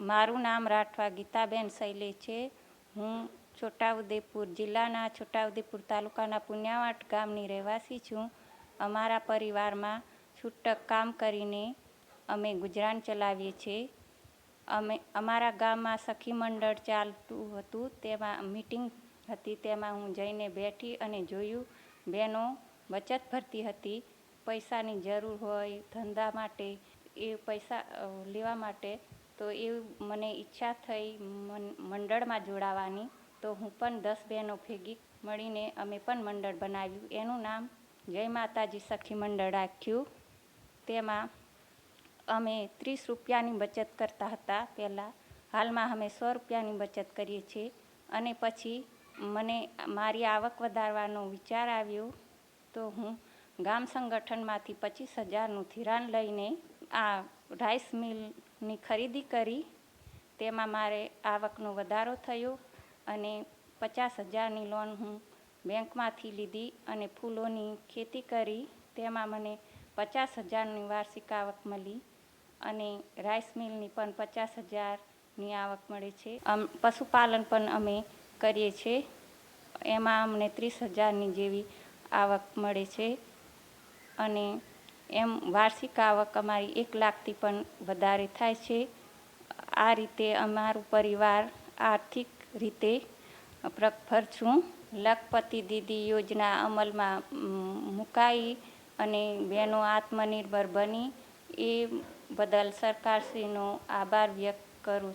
મારું નામ રાઠવા ગીતાબેન શૈલી છે. હું છોટાઉદેપુર જિલ્લાના છોટાઉદેપુર તાલુકાના પુન્યાવાટ ગામની રહેવાસી છું. અમારા પરિવારમાં છૂટક કામ કરીને અમે ગુજરાન ચલાવીએ છીએ. અમે, અમારા ગામમાં સખી મંડળ ચાલતું હતું, તેમાં મીટિંગ હતી, તેમાં હું જઈને બેઠી અને જોયું, બહેનો બચત ભરતી હતી, પૈસાની જરૂર હોય, ધંધા માટે, એ પૈસા લેવા માટે તો એ મને ઈચ્છા થઈ મંડળમાં જોડાવાની. તો હું પણ દસ બહેનો ભેગી મળીને અમે પણ મંડળ બનાવ્યું. એનું નામ જય માતાજી સખી મંડળ રાખ્યું. તેમાં અમે ત્રીસ રૂપિયાની બચત કરતા હતા પહેલાં. હાલમાં અમે સો રૂપિયાની બચત કરીએ છીએ. અને પછી મને મારી આવક વધારવાનો વિચાર આવ્યો. તો હું ગામ સંગઠનમાંથી પચીસ હજારનું ધિરાણ લઈને આ રાઈસ મિલની ખરીદી કરી, તેમાં મારે આવકનો વધારો થયો અને પચાસ હજારની લોન હું બેંકમાંથી લીધી અને ફૂલોની ખેતી કરી, તેમાં મને પચાસ હજારની વાર્ષિક આવક મળી અને રાઈસ મિલની પણ પચાસ હજારની આવક મળે છે. પશુપાલન પણ અમે કરીએ છીએ એમાં અમને ત્રીસ હજારની જેવી આવક મળે છે અને એમ વાર્ષિક આવક અમારી એક લાખથી પણ વધારે થાય છે. આ રીતે અમારું પરિવાર આર્થિક રીતે પ્રખર છું. લખપતિ દીદી યોજના અમલમાં મુકાઈ અને બહેનો આત્મનિર્ભર બની. એ બદલ સરકારશ્રીનો આભાર વ્યક્ત કરું